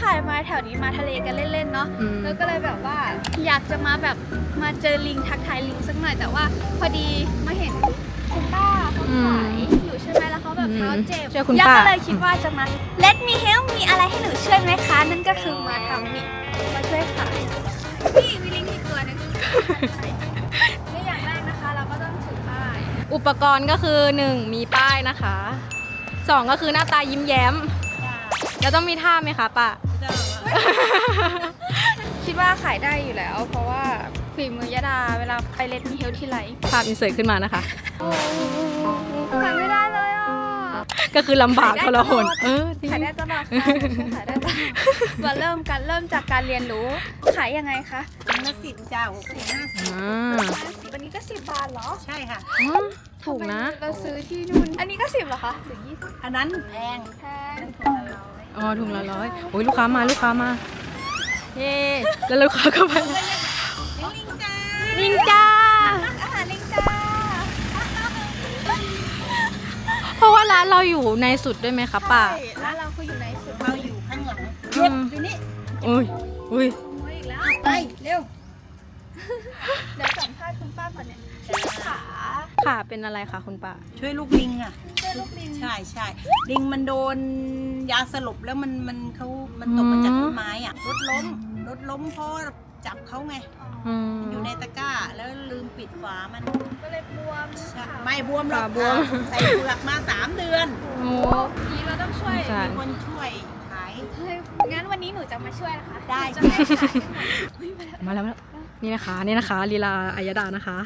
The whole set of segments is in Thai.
ผ่านมาแถวนี้มาทะเลกันเล่นๆเนาะอืม แล้วก็เลยแบบว่าอยากจะมาแบบมาเจอลิงทักทายลิงสักหน่อยแต่ว่า พอดีมาเห็นคุณป้าเขาขายอยู่ใช่ไหมแล้วเขาแบบเท้าเจ็บเจอคุณย่าป้าก็เลยคิดว่าจะมา Let me help มีอะไรให้หนูช่วยไหมคะนั่นก็คือมาทำนี่มาช่วยขายนี่มีลิงอีกตัวหนึงนี่อย่างแรกนะคะ เราก็ต้องถือป้าย อุปกรณ์ก็คือ 1 มีป้ายนะคะ 2 ก็คือหน้าตายิ้มแย้ม แล้วต้องมีท่าไหมคะป้า คิดว่าขายได้อยู่แล้ว เพราะว่าฝีมือยะดาเวลาไปเลดมีเฮลที่ไรภาพอินเสิร์ตขึ้นมานะคะ ขายไม่ได้เลยอะก็คือลำบากทรหนเออจริงขายได้ตลอดค่ะขายได้ตลอดมาเริ่มกันเริ่มจากการเรียนรู้ ขายยังไงคะ ถุงละสิบจ้าหกสิบห้าสิบอ่า วันนี้ก็สิบบาทเหรอใช่ค่ะอ๋อถูกนะทำไมเราซื้อที่นู่น อันนี้ก็สิบเหรอคะหรือยี่สิบอันนั้นแพงแพงอ๋อถุงละร้อยโอ้ยลูกค้ามาลูกค้ามา เย้แล้วลูกค้าก็ไปลิงจ้าลิงจ้าอาหารลิงจ้าเพราะว่าร้านเราอยู่ในสุดด้วยไหมคะป้าใช่ร้านเราคืออยู่ในสุดเราอยู่ข้างหลังอืเย็บมทีนี้อุ้ยอุ้ยโอ้ยอีกแล้วไปเร็ว เดี๋ยวสัมภาษณ์คุณป้าก่อนเนี่ยที่ขาค่ะเป็นอะไรคะคุณป้า ช่วยลูกลิงอะ ช่วยลูกลิงใช่ใช่ลิงมันโดนยาสลบแล้วมันมันเขามันตกมาจากต้นไม้อะรถล้มรถล้มเพราะจับเขาไง อืม อยู่ในตะกร้าแล้วลืมปิดฝามันก็เลยบวมใช่ขาไม่บวมหรอกขาบวมใส่เปลือกมาสามเดือนโอ้นี้เราต้องช่วยใช่มีคนช่วยขาย เฮ้ยงั้นวันนี้หนูจะมาช่วยนะคะได้ หนูจะให้ขายเฮ้ยมาแล้วมาแล้วมาแล้ว นี่นะคะนี่นะคะลีลาอายดานะคะ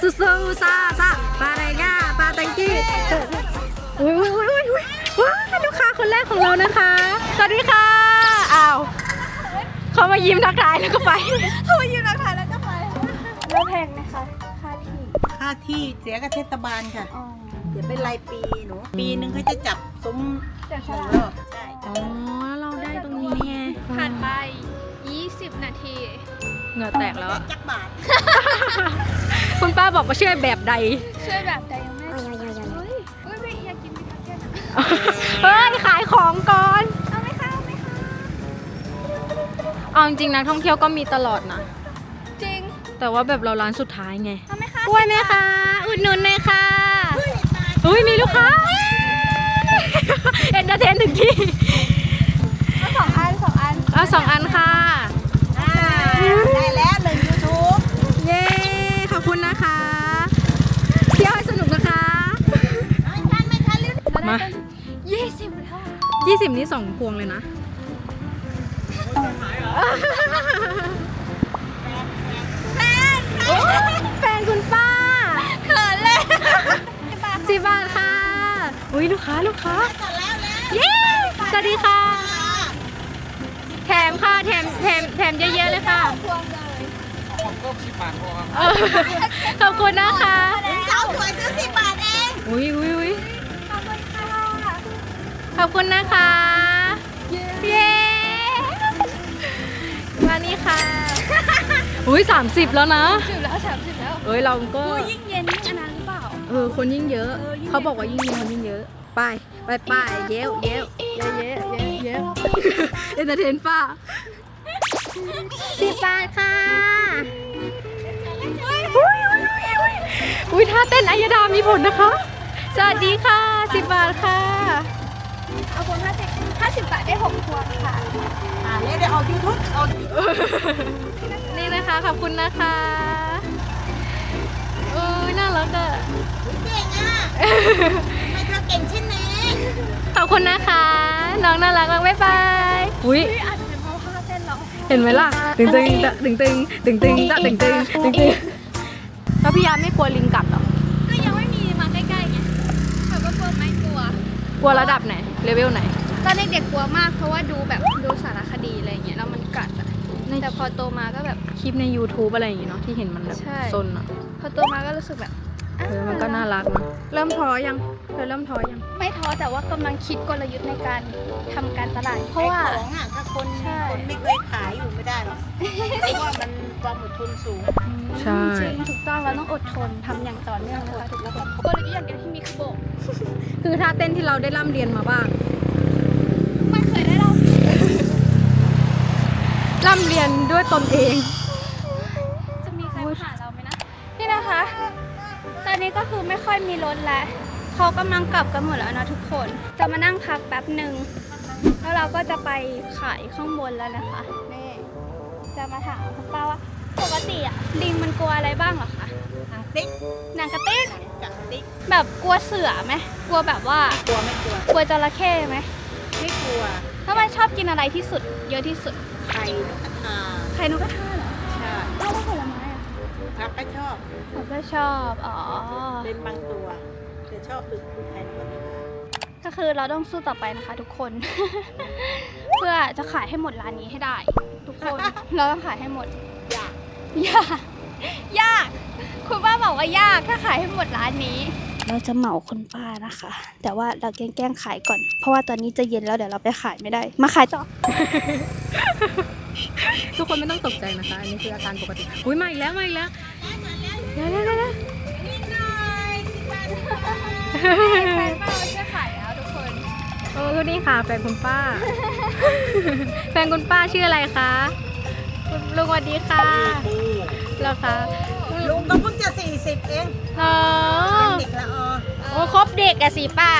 ซูซูซาซาปาเรก้าปาตังกี้อุ้ยอุ้ยอุ้ยอุ้ยอุ้ยว้าลูกค้าคนแรกของเรานะคะสวัสดีค่ะอ้าวเขามายิ้มทักทายแล้วก็ไปเขามายืนรักทายแล้วก็ไปแล้วแพงนะคะค่าที่ค่าที่เสียกับเทศบาลค่ะอ๋อเดี๋ยวเป็นรายปีหนูปีหนึ่งเขาจะจับซุ้มจากหฉนึ่งลากรอบใช่อ๋อเราได้ตรงนี้ไงผ่านไป 20 นาที เหงื่อแตกแล้วอะจักบาท คุณป้าบอกว่าช่วยแบบใด ช่วยแบบใดยังไม่เฮ้ยเฮ้ยไม่อยากกินมิทาเก้นอะเฮ้ย ขายของก่อน เอาไหมคะเอาไหมคะเอาจริงๆนักท่องเที่ยวก็มีตลอดนะ จริง แต่ว่าแบบเราร้านสุดท้ายไงเอาไหมคะกล้วยไหมคะ อุดหนุนเลยค่ะอุ้ยมีลูกค้า เอ็นเตอร์เทนถึงที่เอาสองอันสองอันเอาสองอันค่ะ 20นี้สองพวงเลยนะแพงแฟนคุณป้าเขินเลยสิบบาทค่ะ อุ้ยลูกค้าลูกค้าจัดแล้วแล้วเย้สวัสดีค่ะ แถมค่ะ แถมแถมแถมเยอะๆเลยค่ะ พวงเลยเออขอบคุณนะคะเจ้าสวยซื้อสิบบาทเอง อุ้ยอุ้ยอุ้ยขอบคุณค่ะ ขอบคุณนะคะ เย้มานี่ค่ะอุ้ย30 แล้วนะ สิบแล้วสามสิบแล้วเอ้ยเราก็โอ้ยยิ่งเย็นยิ่งอันนั้นหรือเปล่า เออ คนยิ่งเยอะ เออยิ่งเขาบอกว่ายิ่งเยอะคนยิ่งเยอะ ไป ไปไปเย้วเย้วเย้วเย้วเย้วเย้วเอนเตอร์เทนป้าสิบบาทค่ะ อุ้ยอุ้ยอุ้ยอุ้ยอุ้ยท่าเต้นอัยดามีผลนะคะ สวัสดีค่ะสิบบาทค่ะ เอาพวงห้าสิบห้าสิบบาทได้หกพวงค่ะ อ่าเดี๋ยวเดี๋ยวเอายูทูบเอานี่นะคะขอบคุณนะคะเอ้ยน่ารักอะเก่งอะทำไมเธอเก่งเช่นนี้ขอบคุณนะคะ น้องน่ารักมากบ๊ายบายอุ้ยเฮ้ยอาจจะเป็นเพราะว่าเต้นเราเห็นไหมล่ะตึงตึงตะตึงตึงตึงตึงตะตึงตึงตึงตึงแล้วพี่ยาไม่กลัวลิงกัดเหรอก็ยังไม่มีมาใกล้ๆไงแต่ก็กลัวไม่กลัว กลัวระดับไหน เลเวลไหน ตอนเด็กๆกลัวมากเพราะว่าดูแบบดูสารคดีอะไรอย่างเงี้ยแล้วมันกัดอะใน แต่พอโตมาก็แบบคลิปใน YouTube อะไรอย่างงี้เนาะที่เห็นมันแบบใช่ ซนอะพอโตมาก็รู้สึกแบบเออมันก็น่ารักนะเริ่มท้อยังเธอเริ่มท้อยังไม่ท้อแต่ว่ากำลังคิดกลยุทธ์ในการทำการตลาด เพราะว่า ขายของอะถ้าคนใช่ คนไม่เคยขายอยู่ไม่ได้หรอกเพราะว่ามันความอดทนสูง ใช่ จริงถูกต้องเราต้องอดทนทำอย่างต่อเนื่องนะคะทุกคนกลยุทธ์อย่างเดียวที่มีคือโบก คือท่าเต้นที่เราได้ร่ำเรียนมาบ้าง ไม่เคยได้เราร่ำเรียนด้วยตนเอง จะมีใครมาหาเราไหมนะ นี่นะคะ ตอนนี้ก็คือไม่ค่อยมีรถแล้วเขากำลังกลับกันหมดแล้วนะทุกคน จะมานั่งพักแป๊บหนึ่ง แล้วเราก็จะไปขายข้างบนแล้วนะคะ นี่ จะมาถามคุณป้าว่า ปกติอะลิงมันกลัวอะไรบ้างเหรอคะทางติ๊กหนังกระติก กับติ๊กแบบกลัวเสือไหมกลัวแบบว่า กลัวไม่กลัว กลัวจระเข้ไหมไม่กลัวถ้ามันชอบกินอะไรที่สุด เยอะที่สุดไข่นกกระทาไข่นกกระทาเหรอใช่ถ้าว่าผลไม้อะพักก็ชอบผมก็ชอบอ๋อเป็นบางตัวแต่ชอบคือไข่นกกระทาก็คือเราต้องสู้ต่อไปนะคะ ทุกคน เพื่อจะขายให้หมดร้านนี้ให้ได้ ทุกคนเราต้องขายให้หมด อยากยากยาก คุณป้าบอกว่ายากถ้าขายให้หมดร้านนี้ เราจะเหมาคุณป้านะคะ แต่ว่าเราแกล้งๆขายก่อน เพราะว่าตอนนี้จะเย็นแล้วเดี๋ยวเราไปขายไม่ได้ มาขายต่อ ทุกคนไม่ต้องตกใจนะคะ อันนี้คืออาการปกติ อุ้ยมาอีกแล้วมาอีกแล้วเดี๋ยวเดี๋ยวเดี๋ยวเดี๋ยวนิดหน่อยสิบบาทแฟนป้ามาช่วยขายแล้วทุกคนโอ้นี่ค่ะแฟนคุณป้า แฟนคุณป้าชื่ออะไรคะคุณลุงสวัสดีค่ะแล้วคะ ลุงก็เพิ่งจะสี่สิบเองอ๋อเด็กละออโอ้ครบเด็กอะสิป้า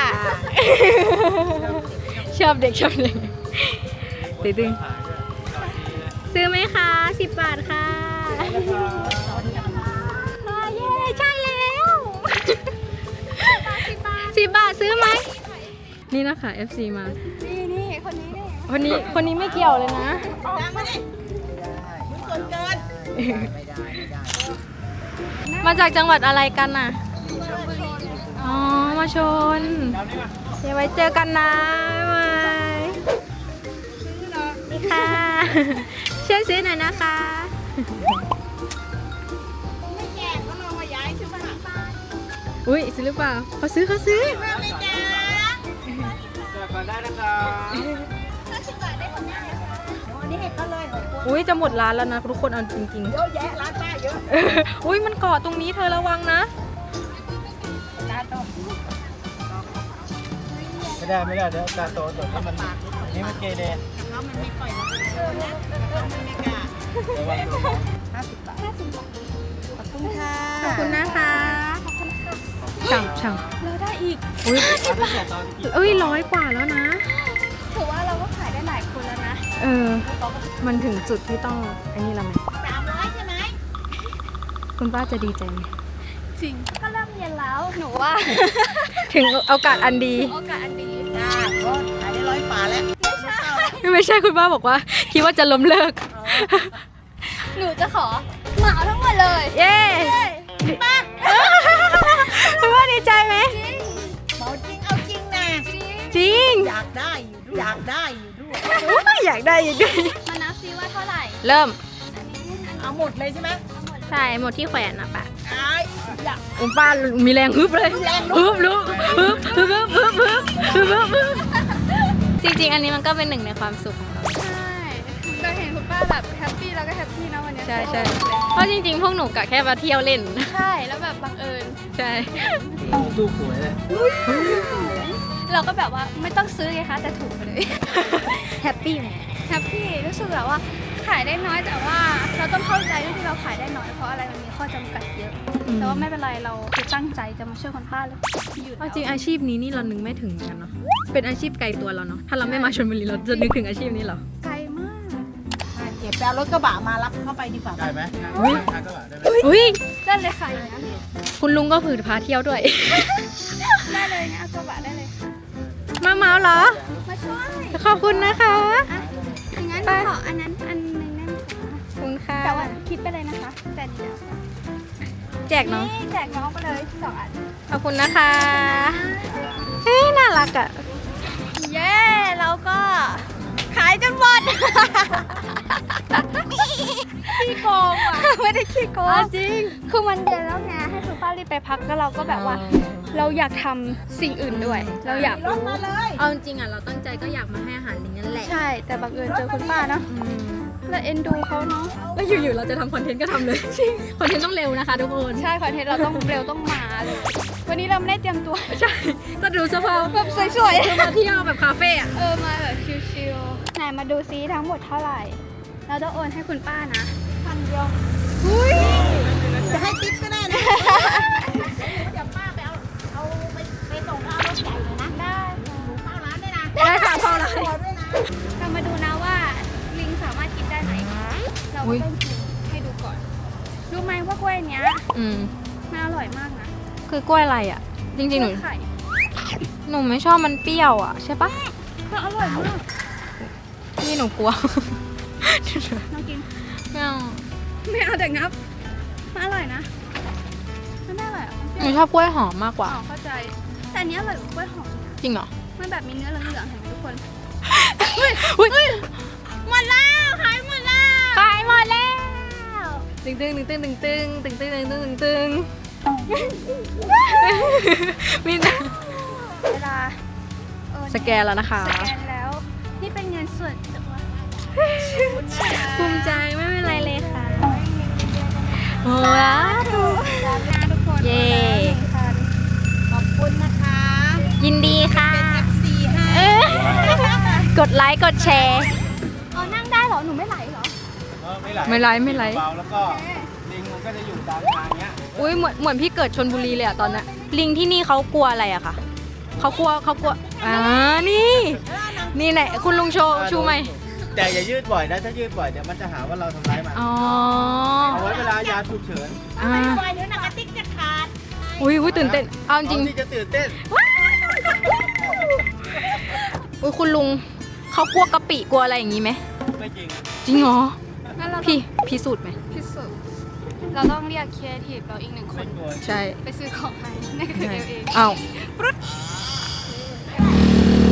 ชอบเด็กชอบเด็กตึงตึงซื้อไหมคะสิบบาทค่ะเย้ใช่แล้วสิบบาทซื้อไหม นี่นะคะ FC มา นี่นี่คนนี้นี่คนนี้คนนี้ไม่เกี่ยวเลยนะตามมาดิมึงส่วนเกินมาจากจังหวัดอะไรกันน่ะ อ๋อ มาชน เดี๋ยวไว้เจอกันนะบ๊ายบายนี่ค่ะ ช่วยซื้อหน่อยนะคะไม่แจกก็ลองมาย้ายใช่ไหมอุ้ยซื้อหรือเปล่าเขาซื้อเขาซื้อมาไม่แจกก่อนได้นะครับ องคุณอุ้ยจะหมดร้านแล้วนะทุกคนเอาจริงเยอะแยะร้านป้าเยอะๆอุ้ยมันเกาะตรงนี้เธอระวังนะร้านต้มไม่ได้ไม่ได้เดี๋ยวตาโตตัวที่มันนี่มันเกเรเขามันไม่ปล่อยเราเออนะเขามันไม่กล้าระวังดูห้าสิบบาทห้าสิบบาทขอบคุณค่ะขอบคุณนะคะฉ่ำฉ่เราได้อีกำอุ้ยตั้งแต่ตอนกี่เอ้ยร้อยกว่าแล้วนะ เออ มันถึงจุดที่ต้องไอ้นี่แล้วไหมสามร้อยใช่ไหมคุณป้าจะดีใจไหมจริง ก็เริ่มเย็นแล้ว หนูว่า ถึงโอกาสอันดี โอกาสอันดีจ้าก็ขายได้ร้อยฝาแล้วไม่ใช่ไม่ใช่คุณป้าบอกว่า คิดว่าจะล้มเลิก หนูจะขอเหมาทั้งหมดเลย เย้ป้าคุณป้าดีใจไหมเมาจริงเอาจริงนะจริง อยากได้อยู่ด้วยอยากได้อยู่ด้วย อยากได้อยู่ด้วยมานับซิว่าเท่าไหร่เริ่มอันนี้อันเอาหมดเลยใช่ไหมใช่หมดที่แขวนนะป้าไอ้อยากคุณป้ามีแรงฮึบเลยแรงฮึบลุกฮึบฮึบฮึบฮึบฮึบฮึบฮึบฮึบจริงๆ อันนี้มันก็เป็นหนึ่งในความสุขของเราใช่เราเห็นคุณป้าแบบแฮปปี้เราก็แฮปปี้นะวันเนี้ยใช่ใช่เพราะจริงๆ พวกหนูกะแค่มาเที่ยวเล่น ใช่แล้วแบบบังเอิญใช่สู้หวยเลย เราก็แบบว่าไม่ต้องซื้อไงคะแต่ถูกไปเลย แฮปปี้ไหมแฮปปี้รู้สึกแบบว่าขายได้น้อยแต่ว่าเราต้องเข้าใจด้วยที่เราขายได้น้อยเพราะอะไรมันมีข้อจำกัดเยอะ แต่ว่าไม่เป็นไรเราคือตั้งใจจะมาช่วยคนป้าเลยหยุดเอาจริงอาชีพนี้นี่เรานึกไม่ถึงเหมือนกันเนาะ เป็นอาชีพไกลตัวเราเนาะ ถ้าเราไม่มาชลบุรีเราจะนึกถึงอาชีพนี้เหรอ ไกลมากเก็บแปลรถกระบะมารับเข้าไปดีกว่าได้ไหมนั่งอุ๊ยทางกระบะได้ไหมอุ้ยได้เลยค่ะอย่างนั้นคุณลุงก็ผือพาเที่ยวด้วย ได้เลยนะเอากระบะได้เลยค่ะ มาเมาเหรอ มาช่วยขอบคุณนะคะอะอย่างนั้นขออันนั้นอันหนึงได้ไหมคะขอบคุณค่ะแต่ว่าคิดไปเลยนะคะแต่เดี๋ยวแจกเนาะนี่แจกน้องไปเลยสองอันขอบคุณนะคะเฮ้ยน่ารักอะเย้แล้วก็ขายจนหมดขี้โกงอะไม่ได้ขี้โกงจริงคือมันเย็นแล้วไงให้คุณ ป้ารีบไปพักแล้วเราก็แบบว่า เราอยากทำสิ่งอื่นด้วย เราอยากรถรู้มาเลยเอาจริงๆอะเราตั้งใจก็อยากมาให้อาหารลิงนั่นแหละใช่แต่บังเอิญเจอคุณป้าเนาะอืมแล้วเอ็นดูเขาเนาะแล้วอยู่ๆเราจะทำคอนเทนต์ก็ทำเลยคอนเทนต์ต้องเร็วนะคะทุกคนใช่คอนเทนต์เราต้องเร็วต้องมาเลยวันนี้เราไม่ได้เตรียมตัวใช่ก็ดูสภาพแบบสวยคือมาเที่ยวแบบคาเฟ่อะๆเออมาแบบชิลๆไหนมาดูซิทั้งหมดเท่าไหร่ เราต้องโอนให้คุณป้านะพันเดียว จะให้ติ๊บก็ได้นะเดี๋ยวป้าไปเอาเอาไปไปส่งเอารถใหญ่เลยนะได้เข้าร้านด้วยนะได้ค่ะพอละตัวด้วยนะเรามาดูนะว่าลิงสามารถกินได้ไหมเราอุ๊ก็ยต้องกินให้ดูก่อน รู้ไหมว่ากล้วยเนี้ยอืมน่าอร่อยมากนะคือกล้วยอะไรอะ จริงๆหนู กล้วยไข่หนูไม่ชอบมันเปรี้ยวอะใช่ปะก็อร่อยมากพี่หนูกลัว น้องกิน ไม่เอา ไม่เอาแต่งับ มันอร่อยนะมันไม่อร่อยอะมันหเปนูรี้ยวชอบกล้วยหอมมากกว่า อ๋อเข้าใจ แต่อันนี้อร่อยกว่ากล้วยหอมนะจริงเหรอ มันแบบมีเนื้อเหลืองๆเห็นไหมทุกคน อุ้ยหมดแล้วขายหมดแล้วขายหมดแล้วตึงตึงตึงตึงตึงตึงตึงตึงตึงตึงตึงตึงมีแต่เวลาเออสแกนแล้วนะคะสแกนแล้ว นี่เป็นเงินส่วนตัว ภูมิใจไม่เป็นไรเลยค่ะ โอ้ยถูกนะทุกคนเย้หนึ่งพันขอบคุณนะคะ ยินดีค่ะ เป็น FC ให้เอ้ย กดไลค์กดแชร์อ๋อนั่งได้เหรอ หนูไม่ไหลเหรอ เออไม่ไหลไม่ไหลไม่ไหล เบาแล้วก็ลิงมันก็จะอยู่ตามทางเนี้ยอุ้ยเหมือนเหมือนพี่เกิดชนบุรีเลยอะตอนนั้นลิงที่นี่เขากลัวอะไรอะคะเขากลัวเขากลัวอ่านี่ นี่ไหนคุณลุงโชว์ชูไหมค์ แต่อย่ายืดบ่อยนะถ้ายืดบ่อยเดี๋ยวมันจะหาว่าเราทำร้ายมันอ๋อเอาไว้เวลายาฉุกเฉินอ่าปล่อยเดี๋ยวหนังกระติกจะขาดอุ้ยอุ้ยตื่นเต้น เอาจริงเอาที่จะตื่นเต้นอุ้ยคุณลุงเขากลัวกะปิกลัวอะไรอย่างงี้ไหมไม่จริงจริงเหรองั้นเราพี่พิสูจน์ไหมพิสูจน์เราต้องเรียกครีเอทีฟเราอีกหนึ่งคไม่น กลัวใช่ไปซื้อของให้นั่นคือเอลเองอ้าว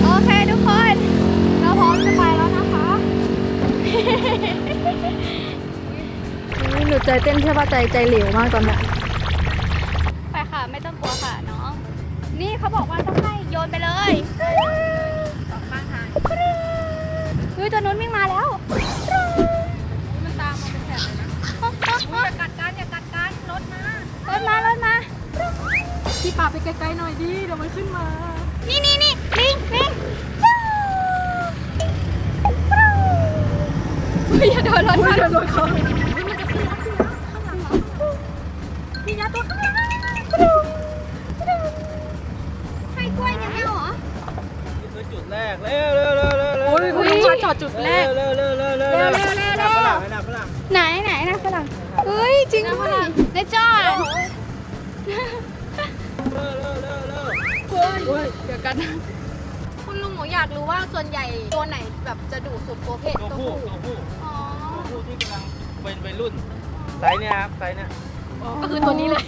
โอเคทุกคน หนูใจเต้นแค่ว่าใจใจเหลวมากตอนเนี้ยไปค่ะ ไม่ต้องกลัวค่ะน้อง นี่เขาบอกว่าต้องให้โยนไปเลยสองข้างทางเฮ้ยตัวนู้นวิ่งมาแล้วมันตามมาเป็นแถบเลยนะอย่ากัดกันอย่ากัดกันรถมารถมารถมาพี่ป่าไปไกลๆหน่อยดิเดี๋ยวมันขึ้นมา นี่นี่นี่ลิงลิง อย่าโดนรถมาโดนรถเขามียาตัวข้างหลังให้กล้วยเนี่ยไม่เหรอ นี่คือจุดแรกเร็วเร็วเร็วเร็วเร็วโอ้ยคุณลุงมาจอดจุดแรก เร็วเร็วเร็วเร็วเร็วเร็วเร็วเร็ว ฝรั่งไหมนะฝรั่งไหนไหนนะฝรั่งเฮ้ยจริงด้วยนายจอดเร็วเร็วเร็วเร็วเดี๋ยวกันคุณลุงหนูอยากรู้ว่าส่วนใหญ่ตัวไหนแบบจะดุสุดตัวเพศตัวตัวผู้ผู้ตัวผู้ เป็นวัยรุ่นไซส์เนี่ยครับไซส์เนี่ยก็คือตัวนี้เลย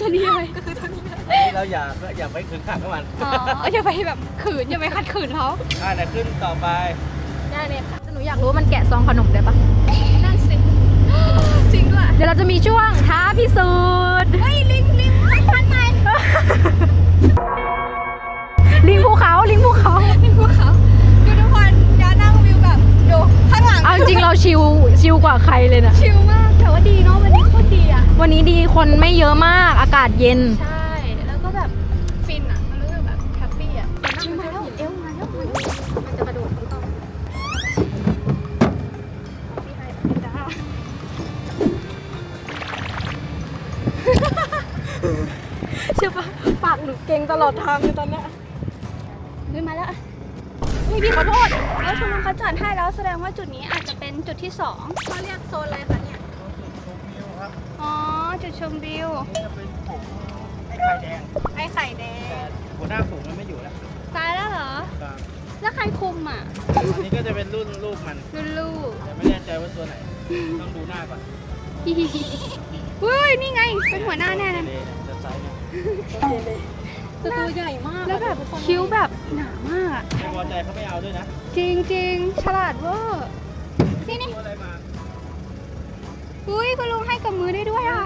ตัวนี้เลยอันนี้เราอย่าอย่าไปขึงขังกับมันอ๋ออย่าไปแบบขืนอย่าไปขัดขืนเขาอ่าเดี๋ยวขึ้นต่อไปได้เลยค่ะแต่หนูอยากรู้ว่ามันแกะซองขนมได้ปะนั่นสิจริงด้วยเดี๋ยวเราจะมีช่วงท้าพิสูจน์เฮ้ยลิงลิงพันใหม่ลิงภูเขาลิงภูเขาลิงภูเขาดูทุกคนเดี๋ยวนั่งวิวแบบดู ข้างหลังเอาจริงๆเราชิลชิลกว่าใครเลยนะชิลมากแต่ว่าดีเนาะวันนี้โคตรดีอะ วันนี้ดีคนไม่เยอะมากอากาศเย็น ใช่ แล้วก็แบบฟินอะ มันรู้สึกแบบแฮปปี้อะนั่งมาแล้วเอวมาแล้วมาแล้วมันจะกระโดดไม่ต้องพี่ให้พี่จ้าเชื่อปะปากหนูเก่งตลอดทางเลยตอนเนี้ยเฮ้ยมาแล้ว เฮ้ยพี่ขอโทษแล้วคุณลุงเขาจอดให้แล้วแสดงว่าจุดนี้อาจจะเป็นจุดที่สองเขาเรียกโซนอะไรคะเนี่ยชมวิวครับอ๋อจุดชมวิวนี่จะเป็นผงไอ้ไข่แดงไอไข่แดแต่งหัวหน้าฝูงมันไม่อยู่แล้วตายแล้วเหรอครับแล้วใครคุมอะอันนี้ก็จะเป็นรุ่นลูกมันรุ่นลูกแต่ไม่แน่ใจว่าตัวไหนต้องดูหน้าก่อนเฮ้ยนี่ไงเป็นหัวหน้าแน่เลยเลยเนี่ยจะไซส์เนี่ย แต่ตัวใหญ่มากแล้วแบบคิ้วแบบหนามากอะไม่พอใจเขาไม่เอาด้วยนะจริงจริงๆฉลาดเวอร์นี่นี่ตัวอะไรมา อุ้ยคุณลุงให้กับมือได้ด้วยอะ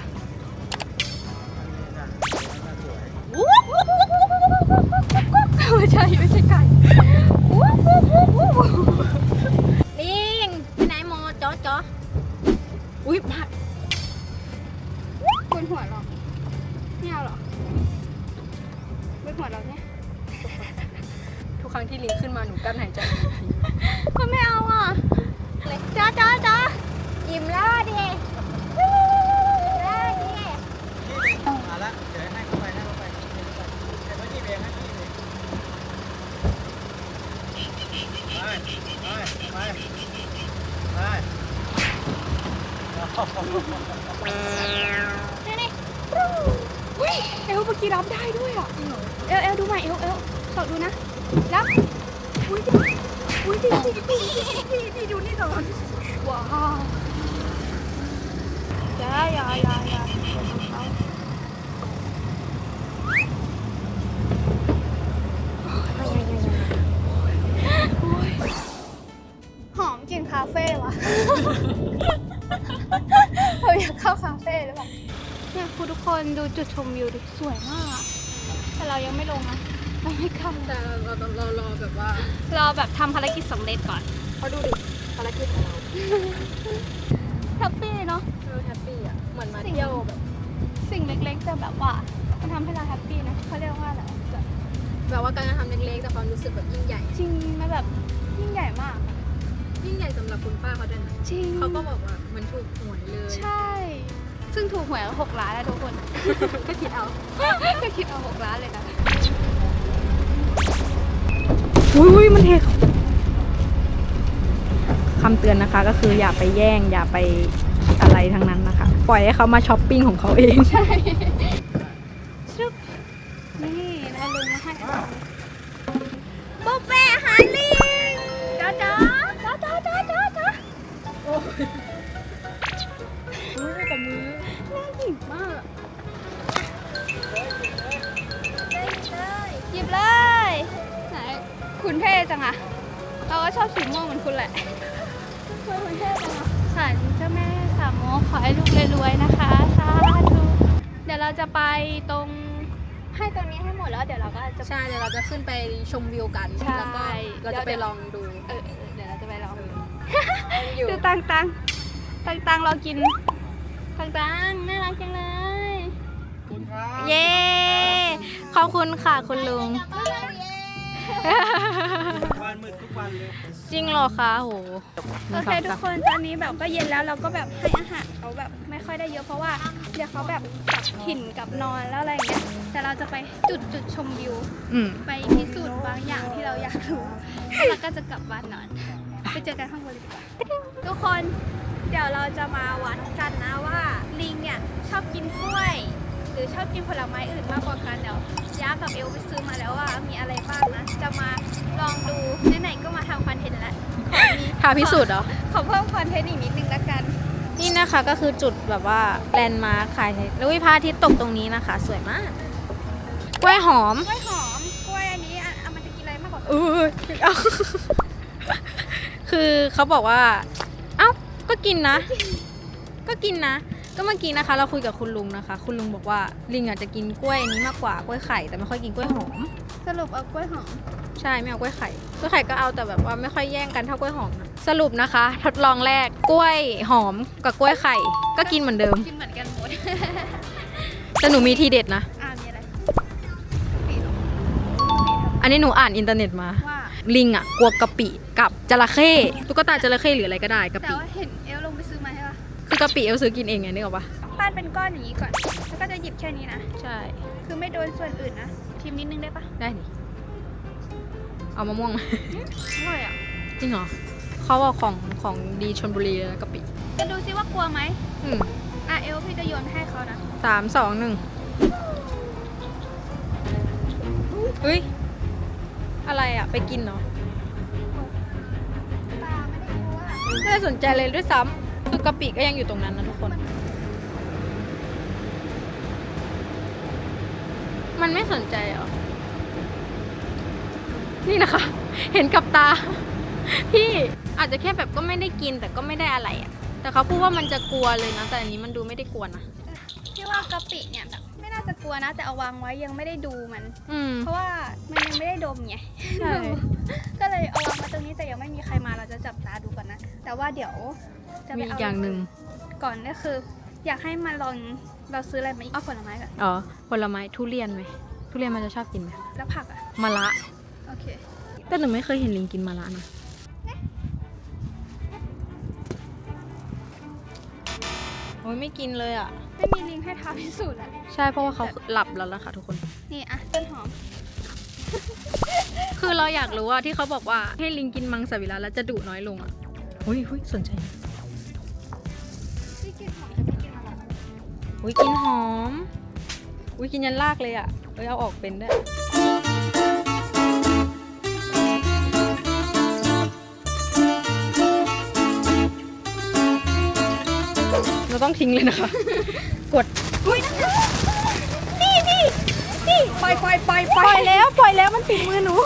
เอลขอดูนะรับอุ้ยอุ้ยดีดีดีดีดีดูนี่ก่อนว้าวอย่าอย่าอย่าอย่าหอมกลิ่นคาเฟ่วะเราอยากเข้าคาเฟ่หรือเปล่าเนี่ยคุณทุกคนดูจุดชมวิวดิสวยมาก แต่เรายังไม่ลงนะ เราไม่กล้าแต่เราเรารอแบบว่ารอแบบทำภารกิจสำเร็จก่อนเขาดูดิภารกิจของเราแฮปปี้เนาะเออแฮปปี้อะเหมือนมาเที่ยวแบบสิ่งเล็กๆแต่แบบว่ามันทำให้เราแฮปปี้นะเขาเรียกว่าอะไรแบบแบบว่าการกระทำเล็กๆแต่ความรู้สึกแบบยิ่งใหญ่ จริงมันแบบยิ่งใหญ่มากอะยิ่งใหญ่สำหรับคุณป้าเขาด้วยนะจริงเขาก็บอกว่าเหมันถูกหวยเลยใช่ ซึ่งถูกหวยหกล้านแล้วทุกคน ก็คิดเอา ก็คิดเอาหกล้านเลยนะ อุ้ยมันเทคำเตือนนะคะ ก็คืออย่าไปแย่งอย่าไปอะไรทั้งนั้นนะคะ ปล่อยให้เขามาช้อปปิ้งของเขาเองใช่ เหมือนคุณแหละคุณเท่จังอะสันเจ้าแม่สามโมขอให้ลูกรวยๆนะคะสาธุเดี๋ยวเราจะไปตรงให้ตรงนี้ให้หมดแล้วเดี๋ยวเราก็จะ ใช่เดี๋ยวเราจะขึ้นไปชมวิวกันใช่ แล้วก็เราจะไปลองดูเออเออเดี๋ยวเราจะไปลองอยู่ดูตังตังตังตังเรากินตังตังน่ารักจังเลย คุณครับ เย้ ขอบคุณค่ะคุณลุง วันมืดทุกวันเลย จริงเหรอคะโหโอเคทุกคนตอนนี้แบบก็เย็นแล้วเราก็แบบให้อาหารเขาแบบไม่ค่อยได้เยอะเพราะว่าเดี๋ยวเขาแบบกลับถิ่นกลับนอนแล้วอะไรอย่างเงี้ยแต่เราจะไปจุดจุดชมวิวอืมไปพิสูจน์บางอย่างที่เราอยากรู้แล้วก็จะกลับบ้านนอนไปเจอกันข้างบนเลยดีกว่าทุกคนเดี๋ยวเราจะมาวัดกันนะว่าลิงเนี่ยชอบกินกล้วยห รือชอบกินผลไม้อื่นมากกว่ากันเดี๋ยวย่ากับเอลไปซื้อมาแล้วว่ามีอะไรบ้างนะ จะมาลองดูไหนๆก็มาทำคอนเทนต์แล้วขอมีท้าพิสูจน์เหรอ ขอเพิ่มคอนเทนต์อีกนิดนึงละกัน นี่นะคะก็คือจุดแบบว่าแลนด์มาร์คขายแล้ววิพระอาทิตย์ตกตรงนี้นะคะ สวยมาก กล้วยหอม กล้วยหอมกล้วยอันนี้อะอะมันจะกินอะไรมากกว่ากันเออเอาคือเขาบอกว่า เอ้า ก็กินนะ ก็กินนะ ก็เมื่อกี้นะคะ เราคุยกับคุณลุงนะคะ คุณลุงบอกว่าลิงอาจจะกินกล้วยอันนี้มากกว่ากล้วยไข่แต่ไม่ค่อยกินกล้วยหอม สรุปเอากล้วยหอม ใช่ไม่เอากล้วยไข่กล้วยไข่ก็เอาแต่แบบว่าไม่ค่อยแย่งกันเท่ากล้วยหอมนะสรุปนะคะ ทดลองแรกกล้วยหอมกับกล้วยไข่ ก็กินเหมือนเดิมกินเหมือนกันหมด แต่หนูมีทีเด็ดนะ อ่ามีอะไรปีเหรออันนี้หนูอ่านอินเทอร์เน็ตมา ว่า ลิงอะกลัวกะปิกับจระเข้ตุ๊กตาจระเข้หรืออะไรก็ได้กะแต่ปิ ว่าเห็น คือกะปิเอลซื้อกินเองไงนึกออกปะปั้นเป็นก้อนอย่างนี้ก่อน แล้วก็จะหยิบแค่นี้นะ ใช่ คือไม่โดนส่วนอื่นนะ ชิมนิดนึงได้ปะได้ดิเอามะม่วงมาอร่อยอะ จริงเหรอเขาบอกของของดีชนบุรีเลยนะกะปิ จะดูซิว่ากลัวไหมอืมอะเอลพี่จะโยนให้เขานะสามสองหนึ่งเฮ้ย อะไรอะ ไปกินเนาะตาไม่ได้กลัวไม่ได้สนใจเลยด้วยซ้ำ คือกะปิก็ยังอยู่ตรงนั้นนะทุกคน มันไม่สนใจเหรอ นี่นะคะ เห็นกับตา พี่อาจจะแค่แบบก็ไม่ได้กินแต่ก็ไม่ได้อะไรอะ แต่เขาพูดว่ามันจะกลัวเลยนะ แต่อันนี้มันดูไม่ได้กลัวนะ พี่ว่ากะปิเนี่ยแบบ จะกลัวนะ แต่เอาวางไว้ยังไม่ได้ดูมัน อืม เพราะว่ามันยังไม่ได้ดมไง ใช่ ก็เลยเอาวางมาตรงนี้แต่ยังไม่มีใครมาเราจะจับตาดูก่อนนะ แต่ว่าเดี๋ยวจะไปมีอีเอากอย่างหนึ่งก่อนก็คือ อยากให้มาลองเราซื้ออะไรมาอีกเอาผลไม้ก่อนอ๋อผลไม้ทุเรียนไหมทุเรียนมันจะชอบกินไหมแล้วผักอะมะระโอเค แต่หนูไม่เคยเห็นลิงกินมะระนะโอ้ยไม่กินเลยอะ ไม่มีลิงให้ท้าพิสูจน์อะ ใช่เพราะว่าเขาหลับแล้วล่ะค่ะทุกคน นี่อะต้นหอม คือเราอยากรู้ว่าที่เขาบอกว่าให้ลิงกินมังสวิรัตแล้วจะดุน้อยลงอะอุ้ยอุ้ยสนใจพี่กินหอมจะไม่กินอะไรอุ้ยกินหอมอุ้ยกินยันลากเลยอะเอ้ยเอาออกเป็นด้วยเราต้องทิ้งเลยนะคะ กดนี่นี่นี่ ปล่อยปล่อยปล่อยปล่อยแล้วปล่อยแล้วมันติดมือหนู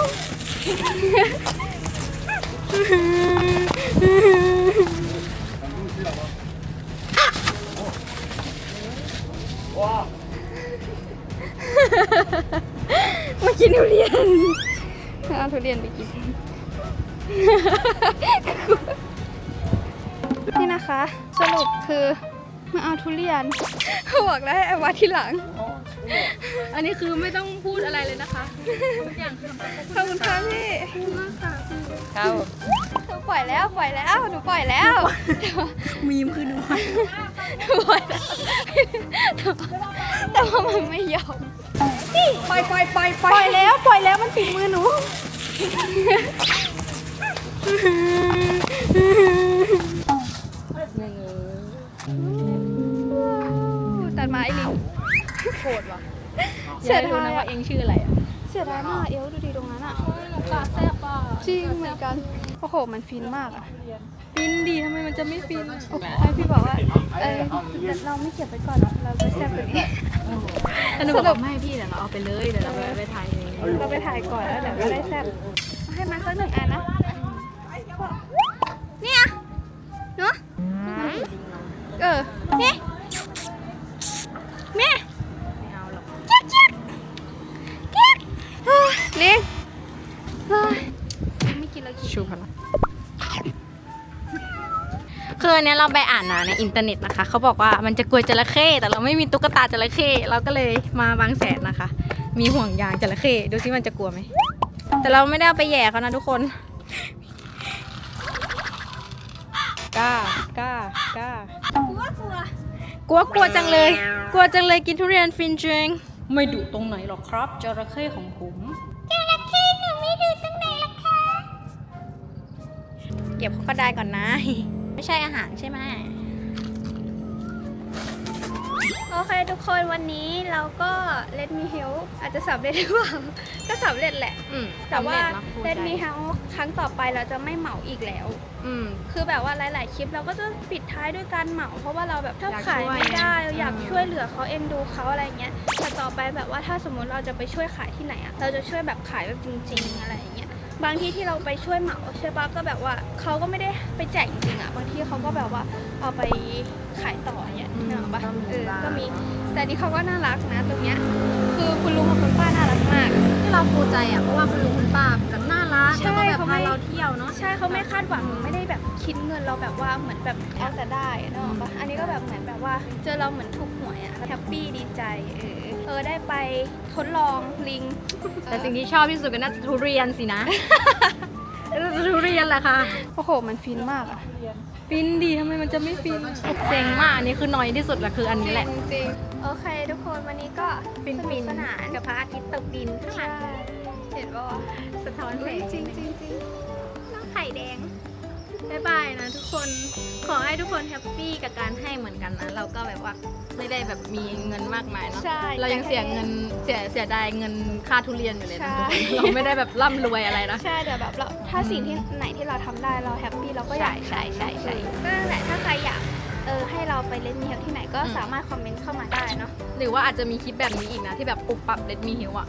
มากินทุเรียนเอาทุเรียนไปกิน นี่นะคะ สรุปคือมาเอาทุเรียนบอกแล้วให้เอาไว้ที่หลัง อันนี้คือไม่ต้องพูดอะไรเลยนะคะทุกอย่างคือขอบคุณค่ะพี่ครับหนูปล่อยแล้วปล่อยแล้วหนูปล่อยแล้ว มีมคือหนูปล่อยแล้วแต่ว่ามันไม่ยอมนี่ปล่อยปล่อยปล่อยปล่อยแล้วปล่อยแล้วมันติดมือหนูตัดไม้ลิง โคตรว่ะเสียอยากรู้ดายนะอะว่าเองชื่ออะไรอะเสียดายมากเอวดูดีตรงนั้นอะหนูปากแซ่บป่ะจริงเหมือนกันโอ้โหมันฟินมากอะฟินดีทำไมมันจะไม่ฟินอะให้พี่บอกว่าเออเราไม่เก็บไว้ก่อนหรอกเราไปแซ่บกว่านี้แต่หนูบอกว่าไม่พี่เดี๋ยวเราเอาไปเลยเดี๋ยวเราไปไปถ่ายเองเราไปถ่ายก่อนแล้วเดี๋ยวก็ได้แซ่บให้มาสักหนึ่งอันนะเนี่ยเนาะเออนี่ คืออันเนี้ยเราไปอ่านนะในอินเทอร์เน็ตนะคะเขาบอกว่ามันจะกลัวจระเข้แต่เราไม่มีตุ๊กตาจระเข้เราก็เลยมาบางแสนนะคะ มีห่วงยางจระเข้ดูซิมันจะกลัวไหมแต่เราไม่ได้เอาไปแหย่เขานะทุกคนกล้ากล้ากล้ากลัวกลัวกลัวกลัวจังเลย กลัวจังเลยกินทุเรียนฟินจริงไม่ดุตรงไหนหรอกครับจระเข้ของผมจระเข้หนูไม่ดูตรงไหนล่ะคะเก็บเขาก็ได้ก่อนนะ ไม่ใช่อาหารใช่ไหมโอเคทุกคนวันนี้เราก็ Let Me Help อาจจะสำเร็จหรือเปล่า ก็สำเร็จแหละ อืมแต่ว่าสำเร็จนะภูมิ Let ใจ Me Help ครั้งต่อไปเราจะไม่เหมาอีกแล้ว อืม คือแบบว่าหลาย ๆ คลิปเราก็จะปิดท้ายด้วยการเหมา เพราะว่าเราแบบถ้าอยากขายช่วยไม่ได้ไงเราอยากอืม ช่วยเหลือเขาเอ็นดูเขาอะไรเงี้ยแต่ต่อไปแบบว่าถ้าสมมติเราจะไปช่วยขายที่ไหนอะเราจะช่วยแบบขายแบบจริง ๆ อะไรอย่างเงี้ย บางที่ที่เราไปช่วยเหมาใช่ปะก็แบบว่าเขาก็ไม่ได้ไปแจกจริงๆอะบางที่เขาก็แบบว่าเอาไป ขายต่ออย่างเงี้ยเนกอะปะเออก็มี แต่นี่เขาก็น่ารักนะตรงเนี้ย คือคุณลุงกับคุณป้าน่ารักมาก ที่เราภูมิใจอะเพราะว่าคุณลุงคุณป้าแบบน่ารักใช่แล้วก็แบบเขาไม่ พาเราเที่ยวเนาะใช่เขาไม่คาดหวังไม่ได้แบบคิดเงินเราแบบว่าเหมือนแบบเอาแต่ได้เนกอะปะอันนี้ก็แบบเหมือนแบบว่า เจอเราเหมือนถูกหวยอะแฮปปี้ดีใจเออเออได้ไปทดลองลิงแต่สิ่งที่ชอบที่สุดก็น่าจะทุเรียนสินะ น่าจะทุเรียนแหละค่ะ โอ้โห มันฟินมากอะ ฟินดีทำไมมันจะไม่ฟินเซ็งมากอันนี้คือน้อยที่สุดแหละคืออันนี้แหละ จริงๆโอเค ทุกคนวันนี้ก็ฟินสฟินุนกสนานกับพระอาทิตย์ตกดินข้างหลัใช่งเห็นว่าสะท้อนแสจริงงจริงจริงน้องไข่แดง บ๊ายบายนะทุกคนขอให้ทุกคนแฮปปี้กับการให้เหมือนกันนะ เราก็แบบว่าไม่ได้แบบมีเงินมากมายเนาะใช่เรายังเสียเงินเสียเสียดายเงินค่าทุเรียนอยู่เลยนะใช่ทุกคนเราไม่ได้แบบร่ำรวยอะไรนะใช่แต่แบบเราถ้าสิ่งที่ไหนที่เราทำได้เราแฮปปี้เราก็อยากใช่ใช่ใช่ก็นั่นแหละถ้าใครอยากเออให้เราไปเล่นมีเฮลที่ไหนก็อืมสามารถคอมเมนต์เข้ามาได้เนาะหรือว่าอาจจะมีคลิปแบบนี้อีกนะ ที่แบบปุบปับเลดมีฮิวอะ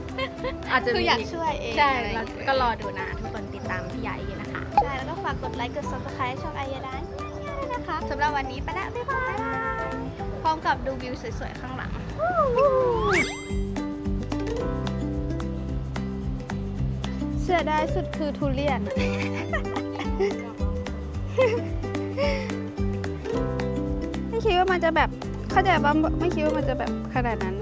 อาจจะคือมีอยากช่วยเองใช่อะไรอย่างแล้วเงี้ยก็รอดูนะ ทุกคนติดตามพี่ใหญ่นะคะ ใช่แล้วก็ฝากกดไลค์กด subscribe ช่องไอยาดานด้วยนะคะสำหรับวันนี้ไปแล้วบ๊ายบายพร้อมกับดูวิวสวยๆข้างหลังเสียดายสุดคือทุเรียนไม่คิดว่ามันจะแบบเข้าใจว่าไม่คิดว่ามันจะแบบขนาดนั้น